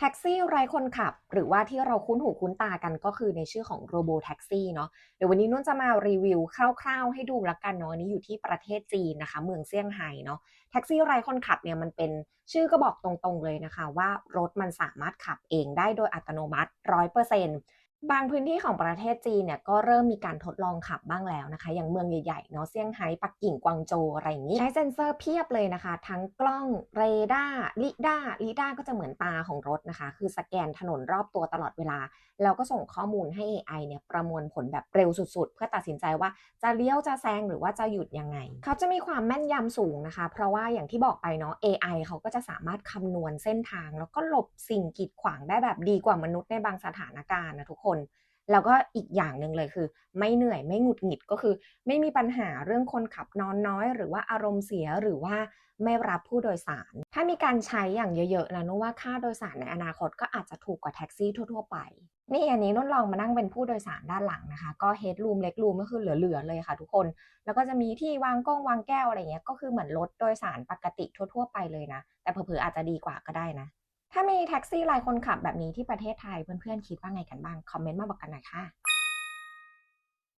แท็กซี่ไร้คนขับ หรือว่าที่เราคุ้นหูคุ้นตากันก็คือในชื่อของโรโบแท็กซี่เนาะเดี๋ยววันนี้นุ่นจะมารีวิวคร่าวๆ ให้ดูละกันเนาะอันนี้อยู่ที่ประเทศจีนนะคะ เมืองเซี่ยงไฮ้เนาะแท็กซี่ไร้คนขับเนี่ยมันเป็นชื่อก็บอกตรงๆเลยนะคะ ว่ารถมันสามารถขับเองได้โดยอัตโนมัติร้อยเปอร์เซ็นต์ บางพื้นที่ของประเทศจีนเนี่ยก็เริ่มมีการทดลองขับบ้างแล้วนะคะ อย่างเมืองใหญ่ๆเนาะเซี่ยงไฮ้ปักกิ่งกวางโจอะไรอย่างนี้ ใช้เซ็นเซอร์เพียบเลยนะคะ ทั้งกล้องเรดาร์ลิดาร์ลิดาร์ก็จะเหมือนตาของรถนะคะ คือสแกนถนนรอบตัวตลอดเวลา แล้วก็ส่งข้อมูลให้ AI เนี่ยประมวลผลแบบเร็วสุดๆ เพื่อตัดสินใจว่าจะเลี้ยวจะแซงหรือว่าจะหยุดยังไง เขาจะมีความแม่นยำสูงนะคะ เพราะว่าอย่างที่บอกไปเนาะ AI เขาก็จะสามารถคำนวณเส้นทาง แล้วก็หลบสิ่งกีดขวางได้แบบดีกว่ามนุษย์ในบางสถานการณ์นะทุกคนแล้วก็อีกอย่างหนึ่งเลยคือ ไม่เหนื่อยไม่หงุดหงิดก็คือ ไม่มีปัญหาเรื่องคนขับนอนน้อย หรือว่าอารมณ์เสียหรือว่าไม่รับผู้โดยสาร ถ้ามีการใช้อย่างเยอะๆนะนุ่นว่าค่าโดยสารในอนาคตก็อาจจะถูกกว่าแท็กซี่ทั่วๆไปนี่อันนี้นุ่นลองมานั่งเป็นผู้โดยสารด้านหลังนะคะ ก็เฮดรูมเล็กรูมก็คือเหลือๆเลยค่ะทุกคน แล้วก็จะมีที่วางก้องวางแก้วอะไรเงี้ยก็คือเหมือนรถโดยสารปกติทั่ว ๆ ไปเลยนะ แต่เผลอๆอาจจะดีกว่าก็ได้นะ ถ้ามีแท็กซี่ลายคนขับแบบนี้ที่ประเทศไทยเพื่อนๆคิดว่าไงกันบ้าง คอมเมนต์มาบอกกันหน่อยค่ะ